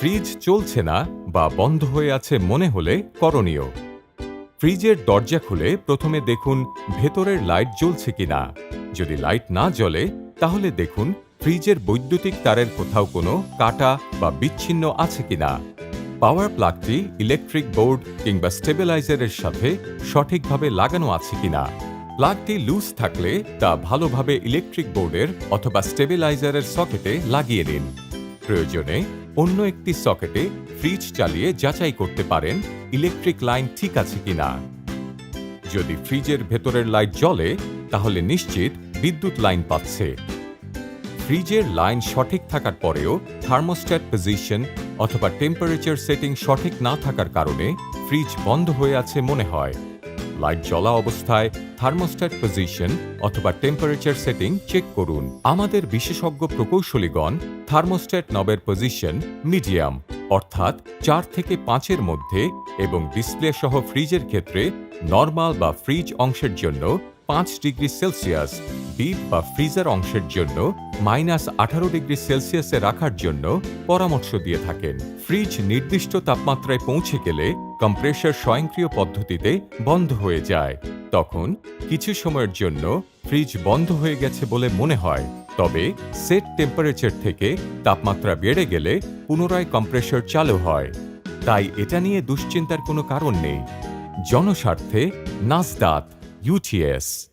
Fridge চলছে না বা বন্ধ হয়ে আছে মনে হলে করণীয়। ফ্রিজের দরজা খুলে প্রথমে দেখুন ভেতরের লাইট জ্বলছে কিনা। যদি লাইট না জ্বলে, তাহলে দেখুন ফ্রিজের বৈদ্যুতিক তারের কোথাও কোনো কাটা বা বিচ্ছিন্ন আছে কিনা। পাওয়ার প্লাগটি ইলেকট্রিক বোর্ড কিংবা স্টেবিলাইজারের সাথে সঠিকভাবে লাগানো আছে কিনা। প্লাগটি লুজ থাকলে তা ভালোভাবে ইলেকট্রিক বোর্ডের অথবা স্টেবিলাইজারের সকেটে লাগিয়ে নিন। প্রয়োজনে অন্য একটি সকেটে ফ্রিজ চালিয়ে যাচাই করতে পারেন ইলেকট্রিক লাইন ঠিক আছে কিনা। যদি ফ্রিজের ভেতরের লাইট জ্বলে, তাহলে নিশ্চিত বিদ্যুৎ লাইন পাচ্ছে। ফ্রিজের লাইন সঠিক থাকার পরেও থার্মোস্ট্যাট পজিশন অথবা টেম্পারেচার সেটিং সঠিক না থাকার কারণে ফ্রিজ বন্ধ হয়ে আছে মনে হয়। লাইট জ্বলা অবস্থায় থার্মোস্ট্যাট পজিশন অথবা টেম্পারেচার সেটিং চেক করুন। আমাদের বিশেষজ্ঞ প্রকৌশলীগণ থার্মোস্ট্যাট নবের পজিশন মিডিয়াম অর্থাৎ চার থেকে পাঁচের মধ্যে এবং ডিসপ্লে সহ ফ্রিজের ক্ষেত্রে নর্মাল বা ফ্রিজ অংশের জন্য পাঁচ ডিগ্রি সেলসিয়াস, ডিপ বা ফ্রিজার অংশের জন্য মাইনাস আঠারো ডিগ্রি সেলসিয়াসে রাখার জন্য পরামর্শ দিয়ে থাকেন। ফ্রিজ নির্দিষ্ট তাপমাত্রায় পৌঁছে গেলে কম্প্রেসার স্বয়ংক্রিয় পদ্ধতিতে বন্ধ হয়ে যায়। তখন কিছু সময়ের জন্য ফ্রিজ বন্ধ হয়ে গেছে বলে মনে হয়। তবে সেট টেম্পারেচার থেকে তাপমাত্রা বেড়ে গেলে পুনরায় কম্প্রেসর চালু হয়। তাই এটা নিয়ে দুশ্চিন্তার কোনো কারণ নেই। জনস্বার্থে নাসদাত। UTS